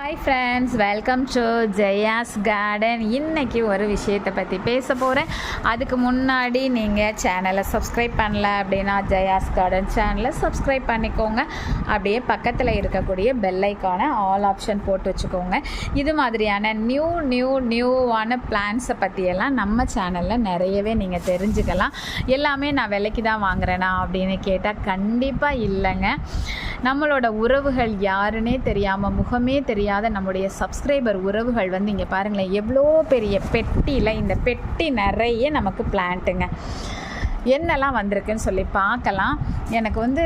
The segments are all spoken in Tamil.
Hi friends welcome to Jaya's garden இன்னைக்கு ஒரு விஷயத்தை பற்றி பேச போகிறேன் அதுக்கு முன்னாடி நீங்கள் சேனலை சப்ஸ்கிரைப் பண்ணல அப்படின்னா ஜெயாஸ் கார்டன் சேனலை சப்ஸ்கிரைப் பண்ணிக்கோங்க. அப்படியே பக்கத்தில் இருக்கக்கூடிய பெல்லைக்கான ஆல் ஆப்ஷன் போட்டு வச்சுக்கோங்க. இது மாதிரியான நியூ நியூ நியூவான பிளான்ஸை பற்றியெல்லாம் நம்ம சேனலில் நிறையவே நீங்கள் தெரிஞ்சுக்கலாம். எல்லாமே நான் விலைக்கு தான் வாங்குறேனா அப்படின்னு கேட்டால் கண்டிப்பாக இல்லைங்க. நம்மளோட உறவுகள் யாருன்னே தெரியாமல் முகமே தெரியாத நம்முடைய சப்ஸ்கிரைபர் உறவுகள் வந்து இங்கே பாருங்களேன் எவ்வளோ பெரிய பெட்டியில் இந்த பெட்டி நிறைய நமக்கு பிளான்ட்டுங்க என்னெல்லாம் வந்திருக்குன்னு சொல்லி பார்க்கலாம். எனக்கு வந்து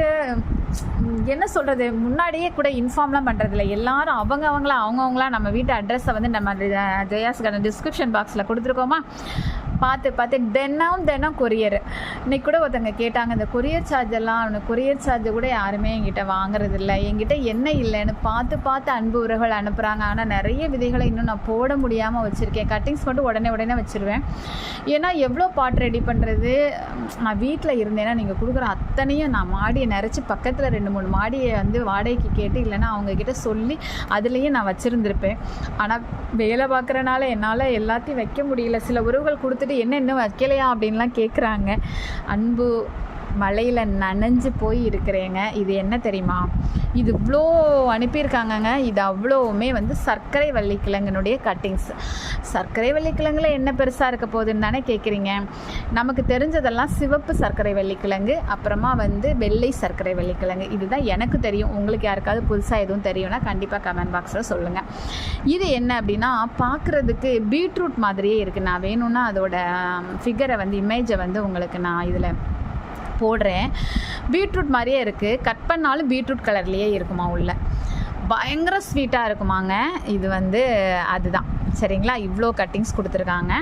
என்ன சொல்கிறது முன்னாடியே கூட இன்ஃபார்ம்லாம் பண்ணுறதில்ல எல்லாரும் அவங்க அவங்கள அவங்கவுங்களா நம்ம வீட்டு அட்ரஸை வந்து நம்ம ஜெயாஸ்கான டிஸ்கிரிப்ஷன் பாக்ஸில் கொடுத்துருக்கோமா? பார்த்து பார்த்து தினம் தினம் கொரியர் இன்னைக்கு கூட ஒருத்தங்க கேட்டாங்க இந்த கொரியர் சார்ஜ் எல்லாம் அவனுக்கு கொரியர் சார்ஜ் கூட யாருமே என்கிட்ட வாங்குறது இல்லை என்கிட்ட என்ன இல்லைன்னு பார்த்து பார்த்து அன்பு உறவுகள் அனுப்புகிறாங்க ஆனால் நிறைய விதைகளை இன்னும் நான் போட முடியாமல் வச்சுருக்கேன். கட்டிங்ஸ் மட்டும் உடனே உடனே வச்சுருவேன். ஏன்னா எவ்வளோ பாட்டு ரெடி பண்ணுறது நான் வீட்டில் இருந்தேன்னா நீங்கள் கொடுக்குற அத்தனையும் நான் மாடியை நிறச்சி பக்கத்தில் ரெண்டு மூணு மாடியை வந்து வாடகைக்கு கேட்டு இல்லைன்னா அவங்கக்கிட்ட சொல்லி அதுலேயும் நான் வச்சுருந்துருப்பேன். ஆனால் வேலை பார்க்குறனால என்னால் எல்லாத்தையும் வைக்க முடியல. சில உறவுகள் கொடுத்துட்டு என்ன இன்னும் வைக்கலையா? அப்படின்லாம் கேட்குறாங்க அன்பு மழையில் நனைஞ்சு போய் இருக்கிறேங்க. இது என்ன தெரியுமா? இது இவ்வளோ அனுப்பியிருக்காங்கங்க. இது அவ்வளோவுமே வந்து சர்க்கரை வள்ளிக்கிழங்கினுடைய கட்டிங்ஸ் சர்க்கரை வள்ளிக்கிழங்குல என்ன பெருசாக இருக்க போகுதுன்னு தானே கேட்குறீங்க நமக்கு தெரிஞ்சதெல்லாம் சிவப்பு சர்க்கரை வள்ளிக்கிழங்கு அப்புறமா வந்து வெள்ளை சர்க்கரை வள்ளிக்கிழங்கு இதுதான் எனக்கு தெரியும். உங்களுக்கு யாருக்காவது புதுசாக எதுவும் தெரியும்னா கண்டிப்பாக கமெண்ட் பாக்ஸில் சொல்லுங்கள் இது என்ன அப்படின்னா பார்க்குறதுக்கு பீட்ரூட் மாதிரியே இருக்குது நான் வேணும்னா அதோட ஃபிகரை வந்து இமேஜை வந்து உங்களுக்கு நான் இதில் போடுறேன். பீட்ரூட் மாதிரியே இருக்குது கட் பண்ணாலும் பீட்ரூட் கலர்லேயே இருக்குமா உள்ள? பயங்கர ஸ்வீட்டாக இருக்குமாங்க. இது வந்து அதுதான். சரிங்களா? இவ்வளோ கட்டிங்ஸ் கொடுத்துருக்காங்க.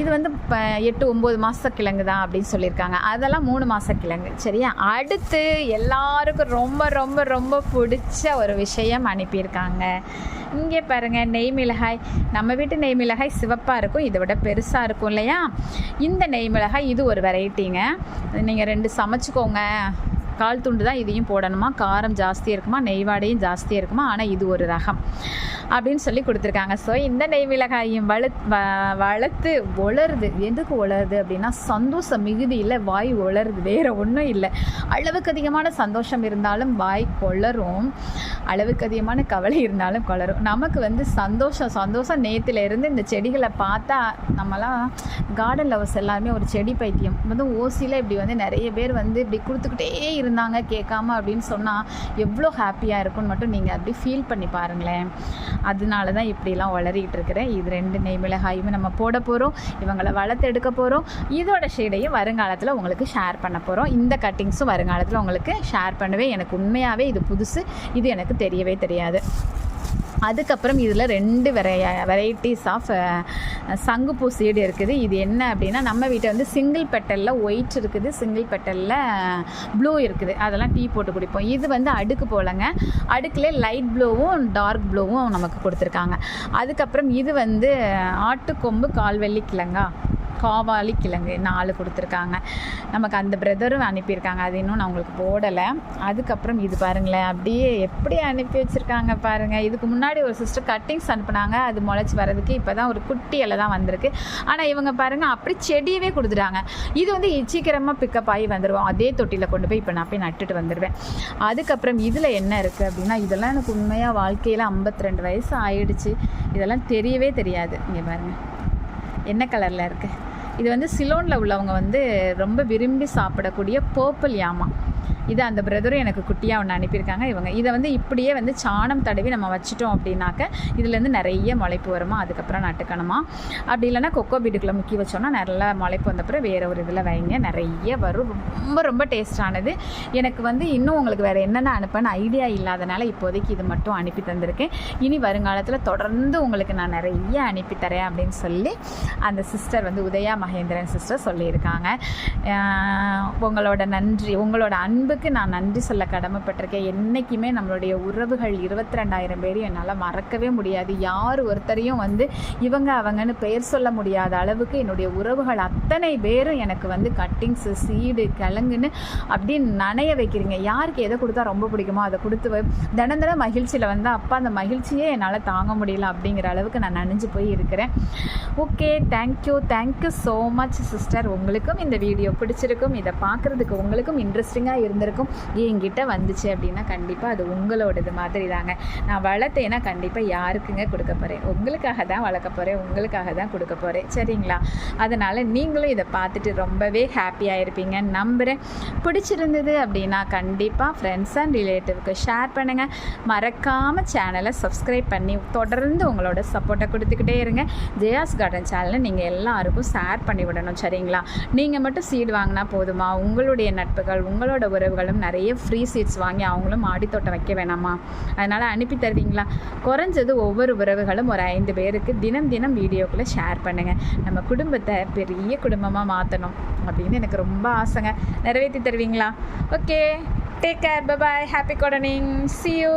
இது வந்து இப்போ எட்டு ஒம்பது மாத கிழங்கு தான் அப்படின்னு சொல்லியிருக்காங்க. அதெல்லாம் மூணு மாத கிழங்கு சரியா? அடுத்து எல்லாருக்கும் ரொம்ப ரொம்ப ரொம்ப பிடிச்ச ஒரு விஷயம் அனுப்பியிருக்காங்க. இங்கே பாருங்கள் நெய் மிளகாய். நம்ம வீட்டு நெய் மிளகாய் சிவப்பாக இருக்கும் இதை விட பெருசாக இருக்கும் இல்லையா? இந்த நெய் மிளகாய் இது ஒரு வெரைட்டிங்க நீங்கள் ரெண்டு சமைச்சிக்கோங்க. கால் துண்டு தான் இதையும் போடணுமா? காரம் ஜாஸ்தியாக இருக்குமா? நெய்வாடையும் ஜாஸ்தியாக இருக்குமா? ஆனால் இது ஒரு ரகம் அப்படின்னு சொல்லி கொடுத்துருக்காங்க. ஸோ இந்த நெய் மிளகாயும் வளு வ- வளர்த்து உலருது எதுக்கு உளருது அப்படின்னா சந்தோஷம் மிகுதியில் வாய் ஒளருது. வேறு ஒன்றும் இல்லை. அளவுக்கு அதிகமான சந்தோஷம் இருந்தாலும் வாய் கொளரும். அளவுக்கு அதிகமான கவலை இருந்தாலும் கொளரும். நமக்கு வந்து சந்தோஷம் சந்தோஷம் நேத்துல இருந்து இந்த செடிகளை பார்த்தா நம்மலாம் கார்டன் லவர்ஸ் எல்லாருமே ஒரு செடி பைத்தியம். வந்து ஓசியில் இப்படி வந்து நிறைய பேர் வந்து இப்படி கொடுத்துக்கிட்டே இருந்தாங்க கேட்காம அப்படின்னு சொன்னால் எவ்வளோ ஹாப்பியாக இருக்கும்னு மட்டும் நீங்கள் அப்படி ஃபீல் பண்ணி பாருங்களேன். அதனால தான் இப்படிலாம் வளரிக்கிட்டு இருக்கிறேன். இது ரெண்டு நெய் மிளகாயுமே நம்ம போட போகிறோம் இவங்களை வளர்த்து எடுக்க போகிறோம் இதோட ஷேடையும் வருங்காலத்தில் உங்களுக்கு ஷேர் பண்ண போகிறோம் இந்த கட்டிங்ஸும் வருங்காலத்தில் உங்களுக்கு ஷேர் பண்ணுவேன். எனக்கு உண்மையாகவே இது புதுசு. இது எனக்கு தெரியவே தெரியாது. அதுக்கப்புறம் இதில் ரெண்டு வெரை வெரைட்டிஸ் ஆஃப் சங்குப்பூ சீடு இருக்குது. இது என்ன அப்படின்னா நம்ம வீட்டை வந்து சிங்கிள் பெட்டலில் ஒயிட் இருக்குது சிங்கிள் பெட்டலில் ப்ளூ இருக்குது. அதெல்லாம் டீ போட்டு குடிப்போம். இது வந்து அடுக்கு போலங்க. அடுக்கில் லைட் ப்ளூவும் டார்க் ப்ளூவும் நமக்கு கொடுத்துருக்காங்க. அதுக்கப்புறம் இது வந்து ஆட்டுக்கொம்பு கால்வெள்ளி கிழங்கா? காவாலி கிழங்கு நாலு கொடுத்துருக்காங்க. நமக்கு அந்த பிரதரும் அனுப்பியிருக்காங்க. அது இன்னும் நான் உங்களுக்கு போடலை. அதுக்கப்புறம் இது பாருங்களேன். அப்படியே எப்படி அனுப்பி வச்சுருக்காங்க பாருங்கள் இதுக்கு முன்னாடி ஒரு சிஸ்டர் கட்டிங்ஸ் அனுப்புனாங்க. அது முளைச்சி வரதுக்கு இப்போ தான் ஒரு குட்டியில் தான் வந்திருக்கு. ஆனால் இவங்க பாருங்கள் அப்படி செடியவே கொடுத்துட்டாங்க. இது வந்து சீக்கிரமாக பிக்கப் ஆகி வந்துடுவோம் அதே தொட்டியில் கொண்டு போய் இப்போ நான் போய் நட்டுட்டு வந்துடுவேன் அதுக்கப்புறம் இதில் என்ன இருக்குது அப்படின்னா இதெல்லாம் எனக்கு உண்மையாக வாழ்க்கையில் 52 ரெண்டு வயசு ஆயிடுச்சு. இதெல்லாம் தெரியவே தெரியாது. இங்கே பாருங்கள் என்ன கலரில் இருக்குது இது வந்து சிலோனில் உள்ளவங்க வந்து ரொம்ப விரும்பி சாப்பிடக்கூடிய பர்பிள் யாமா. இது அந்த பிரதரும் எனக்கு குட்டியாக ஒன்று அனுப்பியிருக்காங்க. இவங்க இதை வந்து இப்படியே வந்து சாணம் தடவி நம்ம வச்சுட்டோம் அப்படின்னாக்க இதுலேருந்து நிறைய முளைப்பு வருமா? அதுக்கப்புறம் நட்டுக்கணுமா? அப்படி இல்லைன்னா கொக்கோ பீட்டுக்குள்ளே முக்கி வச்சோம்னா நல்லா முளைப்பு வந்தப்புறம் வேறு ஒரு இதில் வைங்க. நிறைய வரும். ரொம்ப ரொம்ப டேஸ்டானது எனக்கு வந்து இன்னும் உங்களுக்கு வேறு என்னென்ன அனுப்பன்னு ஐடியா இல்லாதனால இப்போதைக்கு இது மட்டும் அனுப்பி தந்திருக்கேன். இனி வருங்காலத்தில் தொடர்ந்து உங்களுக்கு நான் நிறைய அனுப்பி தரேன் அப்படின்னு சொல்லி அந்த சிஸ்டர் வந்து உதயா மகேந்திரன் சிஸ்டர் சொல்லியிருக்காங்க. உங்களோட நன்றி உங்களோட அன்பு அன்புக்கு நான் நன்றி சொல்ல கடமைப்பட்டிருக்கேன். என்றைக்குமே நம்மளுடைய உறவுகள் இருபத்தி ரெண்டாயிரம் பேரையும் என்னால் மறக்கவே முடியாது. யார் ஒருத்தரையும் வந்து இவங்க அவங்கன்னு பெயர் சொல்ல முடியாத அளவுக்கு என்னுடைய உறவுகள் அத்தனை பேரும் எனக்கு வந்து கட்டிங்ஸு சீடு கிழங்குன்னு அப்படின்னு நனைய வைக்கிறீங்க. யாருக்கு எதை கொடுத்தா ரொம்ப பிடிக்குமோ அதை கொடுத்து தினந்தன தினம் தினம் மகிழ்ச்சியில் வந்து அப்பா அந்த மகிழ்ச்சியே என்னால் தாங்க முடியல அப்படிங்கிற அளவுக்கு நான் நனைஞ்சு போய் இருக்கிறேன். Okay thank you thank you so much sister உங்களுக்கும் இந்த வீடியோ பிடிச்சிருக்கும். இதை பார்க்குறதுக்கு உங்களுக்கும் இன்ட்ரெஸ்டிங்காக இருந்திருக்கும் என்கிட்ட வந்துச்சு அப்படின்னா கண்டிப்பாக அது உங்களோடது மாதிரி தாங்க நான் வளர்த்தேன்னா கண்டிப்பாக யாருக்குங்க கொடுக்க போகிறேன் உங்களுக்காக தான் வளர்க்க போகிறேன் உங்களுக்காக தான் கொடுக்க போகிறேன் சரிங்களா? அதனால் நீங்களும் இதை பார்த்துட்டு ரொம்பவே ஹாப்பியாக இருப்பீங்க நம்புகிறேன் பிடிச்சிருந்தது அப்படின்னா கண்டிப்பாக ஃப்ரெண்ட்ஸ் அண்ட் ரிலேட்டிவ்க்கு ஷேர் பண்ணுங்கள் மறக்காமல் சேனலை சப்ஸ்கிரைப் பண்ணி தொடர்ந்து உங்களோட சப்போர்ட்டை கொடுத்துக்கிட்டே இருங்க. ஜெயாஸ் கார்டன் சேனலை நீங்கள் எல்லாருக்கும் ஷேர் பண்ணி விடணும். சரிங்களா? நீங்கள் மட்டும் சீடு வாங்கினா போதுமா? உங்களுடைய நட்புகள் உங்களோட ஒரு உறவுகளும் நிறைய ஃப்ரீ சீட்ஸ் வாங்கி அவங்களும் மாடித்தோட்டம் வைக்க வேணாமா? அதனால் அனுப்பி தருவீங்களா? குறைஞ்சது ஒவ்வொரு உறவுகளும் ஒரு ஐந்து பேருக்கு தினம் தினம் வீடியோக்குள்ளே ஷேர் பண்ணுங்கள் நம்ம குடும்பத்தை பெரிய குடும்பமாக மாற்றணும் அப்படின்னு எனக்கு ரொம்ப ஆசைங்க. நிறைவேற்றி தருவீங்களா? Okay take care bye bye happy good evening see you